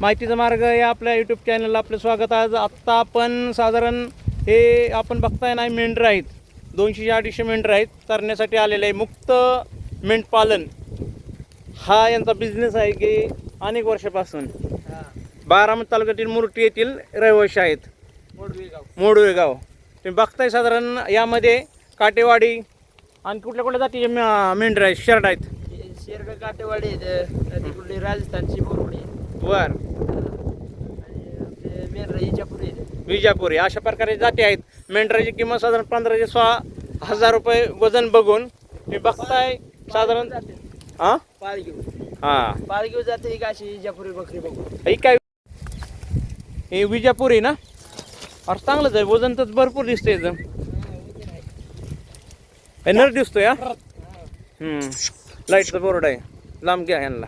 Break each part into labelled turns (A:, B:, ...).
A: माहितीचा मार्ग या आपल्या यूट्यूब चॅनलला आपलं स्वागत. आज आत्ता आपण साधारण हे आपण बघताय ना मेंढरं आहेत. दोनशे अडीचशे मेंढरं आहेत. करण्यासाठी आलेले आहे मुक्त मेंढपालन हा यांचा बिझनेस आहे की अनेक वर्षापासून. बारामती तालुक्यातील मुरटी येथील रहिवाशी आहेत. मोडवे गाव तुम्ही बघताय साधारण यामध्ये काटेवाडी आणि कुठल्या कुठल्या जातीचे मेंढरं आहेत? शर्ट आहेत.
B: शेरग काटेवाडी आहेत कुठली राजस्थानची बोरवडी
A: बर.
B: विजापूर आहे
A: विजापुरी अशा प्रकारे जाती आहेत. मेंढराची किंमत साधारण पंधरा ते सोळा हजार रुपये वजन बघून. मी बघताय साधारण हा
B: पाळगीव
A: हा.
B: पाळगीव जाते एक अशी इजापुरी बकरी बघून
A: ही काय हे विजापुरी ना? अरे चांगलंच आहे. वजन तर भरपूर दिसतंय एकदम हे नर दिसतोय हा? लाईटचा बोर्ड आहे. लांब घ्या यांना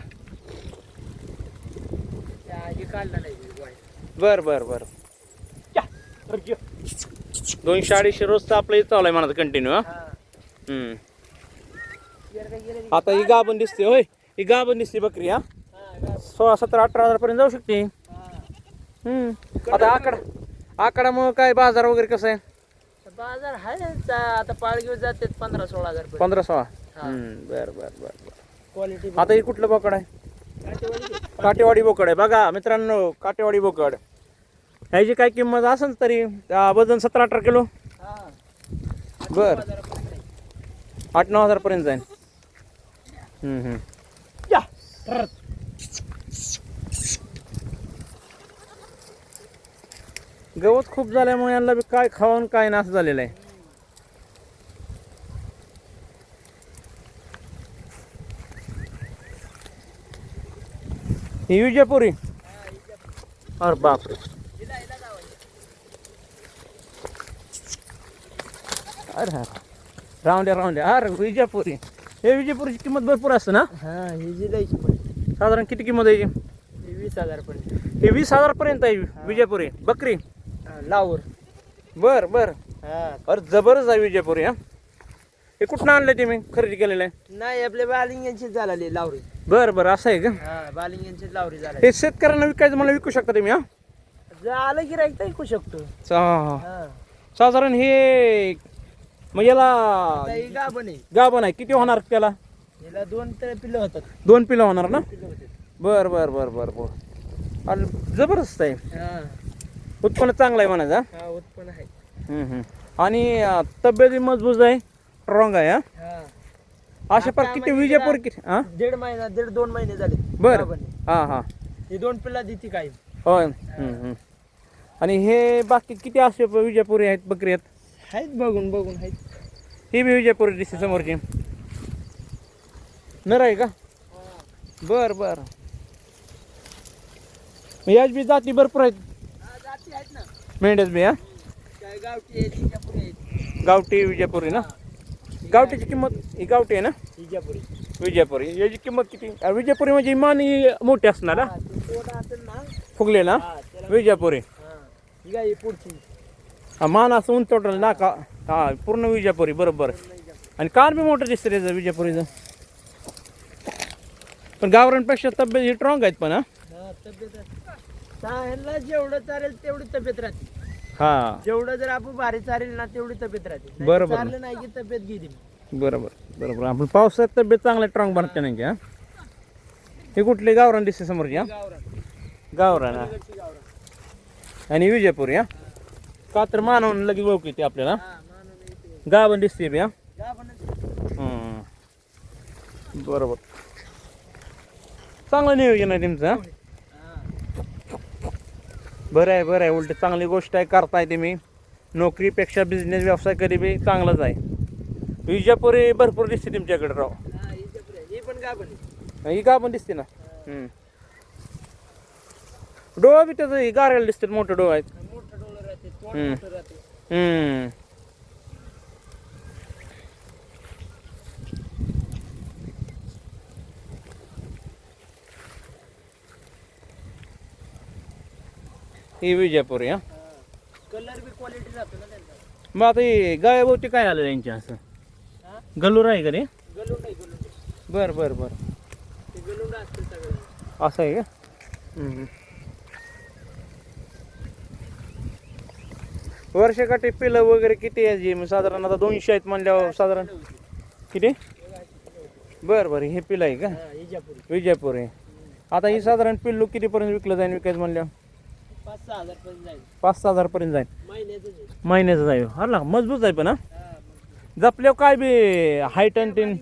B: काढला नाही गोय.
A: बर बर बर. दोनशे अडीचशे रोजचं आपलं इथं चालू आहे म्हणा कंटिन्यू हा? आता ही गाभण दिसते होय. ही गाभण दिसते बकरी हा? सोळा सतरा अठरा हजार पर्यंत जाऊ शकते.
B: हा.
A: हम्म. आता आकडा आकडामुळं काय बाजार वगैरे कसं आहे?
B: बाजार आहे आता पाळगीव जाते पंधरा सोळा हजार
A: पंधरा सोळा. हम्म, बर बर बर बर.
B: क्वालिटी
A: आता ही कुठलं बोकड आहे? काटेवाडी बोकड आहे. बघा मित्रांनो काटेवाडी बोकड. ह्याची काय किंमत असेल तरी वजन सतरा अठरा किलो? बर. आठ नऊ हजार पर्यंत जाईल गवत खूप झाल्यामुळे यांना बी काय खाऊन काय नाश झालेलं आहे. ही विजयपुरी अरे बापरे अरे हा. राहून द्या राहून द्या. अरे विजयपुरी हे विजयपुरीची किंमत भरपूर असते ना?
B: हा ही जी द्यायची पण
A: साधारण किती किंमत आहे याची?
B: ही वीस हजार
A: हे वीस हजार पर्यंत आहे विजयपुरी बकरी.
B: लावर.
A: बर बर.
B: हा.
A: अरे जबरच आहे विजयपुरी हा. हे कुठनं आणलंय तुम्ही? खरेदी केलेलं आहे?
B: नाही आपल्या बालिंग यांची झालेली लावरी.
A: बर बर असं आहे का?
B: हा बालिंग यांची लावरी झाली.
A: हे शेतकऱ्यांना विकायचं मला विकू शकता तुम्ही हा?
B: आलं की राहील ऐकू शकतो. हा
A: साधारण हे मग याला
B: ही गाभण आहे.
A: गाभण आहे. किती होणार त्याला?
B: याला दोन तर पिल्लं होतात.
A: दोन पिलं होणार ना?
B: पिल्लं
A: बर बर बर बर बर. अरे जबरदस्त आहे.
B: हा.
A: उत्पन्न चांगलं आहे म्हणायचं हा?
B: हा उत्पन्न आहे.
A: हम्म, हम्म. आणि अं, तब्येती मजबूत आहे. स्ट्रॉंग आहे हा?
B: हा.
A: अशा पर
B: आता
A: किती विजयपूर किती हा?
B: दीड महिना दीड दोन महिने झाले.
A: बर. हा हा.
B: ही दोन पिल्ला देते
A: होय. हम्म, हम्म. आणि हे बाकी किती असे विजयपुरी आहेत बकरी आहेत?
B: आहेत बघून बघून आहेत.
A: ही बी विजयपुरी दिसते समोरची. नर आहे का? बर बर. याच बी जाती भरपूर आहेत.
B: हा, जाती आहेत ना.
A: मेंढ्याच बी हा?
B: गावठी
A: गावठी विजयपुरी ना? गावठीची किंमत ही गावठी आहे ना?
B: इजापुरी
A: विजयपुरी याची किंमत किती? अरे विजयपुरी म्हणजे मान ही मोठी असणार
B: ना?
A: फुगले ना?
B: हा. ही पुढची.
A: मान असं उंच टोटल ना का? हा पूर्ण विजयपुरी बरोबर. आणि कार बी मोठं दिसतं त्याचं विजयपुरीचं पण गावरांपेक्षा तब्येत ही स्ट्रॉंग आहेत पण हा?
B: जेवढं चालेल तेवढी तब्येत राहते.
A: हा
B: जेवढं जर आपण भारी चालेल ना तेवढी तब्येत राहते
A: बरोबर.
B: चाललं नाही की तब्येत गेली
A: बरोबर बरोबर आपण पावसात तब्येत चांगल्या स्ट्रॉंग बनते नाही का हे कुठले गावरान दिसते समोरची हा
B: गावरान
A: हा. आणि विजयपुरी हा का तर मानवून लगेच ओळख येते आपल्याला
B: हा
A: गावन दिसते बी हा. हम्म. बरोबर चांगलं नियोजन आहे तुमचं? हा. बरं आहे बरं आहे. उलट चांगली गोष्ट आहे करताय तुम्ही. नोकरीपेक्षा बिझनेस व्यवसाय कधी बी चांगलाच आहे. विजापुरी भरपूर दिसते तुमच्याकडे राव.
B: हा, इजापुरी
A: का पण दिसते ना. डोळा बी त्याचं ही गारायला दिसतात मोठे डोळे आहेत. ही विजापुरी हा.
B: कलर बी क्वालिटी जातो ना त्यांचा.
A: मग आता हे गाय काय आलं त्यांच्या असं? गलूर आहे का रे बर नाही बर असं आहे का? वर्षकाठी वर्षाकाठी पिलं वगैरे किती आहे जी? मग साधारण आता दोनशे आहेत म्हणल्यावर साधारण किती? बरं बरं. हे पिलं आहे का? विजयपूर. आहे आता ही साधारण पिल्लू कितीपर्यंत विकलं जाईल विकायचं म्हणल्यावर?
B: पाच सहा हजार पर्यंत जाईल
A: जाईल
B: महिन्याचं
A: जाईल हा ना मजबूत आहे पण हा. जपल्यावर काय बी हाईट
B: आहे, बघा.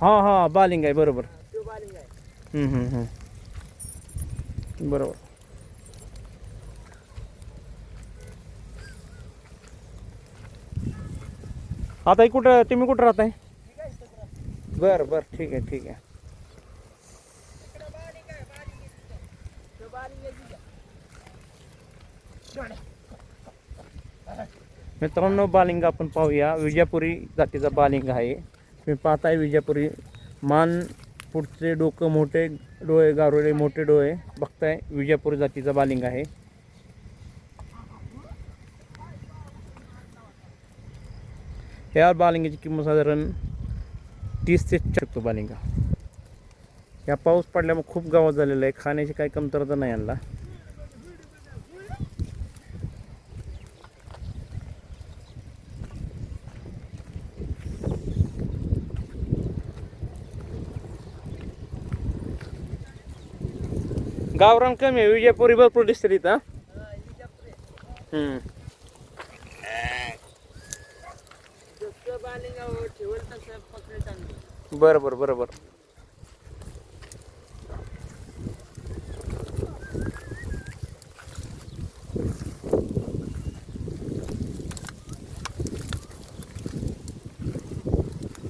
A: हां हां बालिंग आहे बरोबर. बरोबर आता कुठं तुम्ही कुठं राहताय. बरं बरं ठीक आहे ठीक आहे
B: तिकडं बालिंग आहे, बालिंग आहे तिथं. तो बालिंग आहे तिथं. डोळे.
A: मित्रांनो बालिंग आपण पाहूया. विजापुरी जातीचा बालिंग आहे. तुम्ही पाहताय विजापुरी. मान पुढचे डोकं मोठे डोळे गारोळे मोठे डोळे. बघताय विजापुरी जातीचा बालिंग आहे. ह्या बालिंगाची किंमत साधारण तीस ते शकतो बालिंगा या पाऊस पडल्यामुळे खूप गावात झालेला आहे. खाण्याची काही कमतरता नाही आणला गावरान कमी आहे विजयपुरी भरपूर दिसते तिथं. बरं बरं बरं बरं.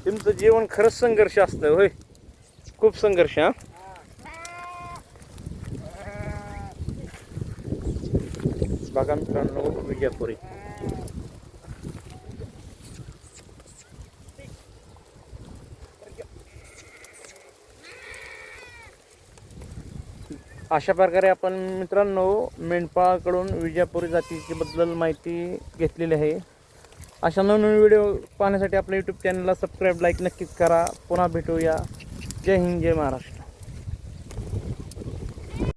A: तुमचं जीवन खरंच संघर्ष असतं होय. खूप संघर्ष हा. बघा मित्रांनो विजयपुरी अशा प्रकारे आपण मित्रांनो मेंढपाळकडून विजापुरी जातीबद्दल माहिती घेतलेली आहे. अशा नवनवीन व्हिडिओ पाहण्यासाठी आपल्या यूट्यूब चॅनलला सबस्क्राईब लाईक नक्कीच करा. पुन्हा भेटूया. जय हिंद जय महाराष्ट्र.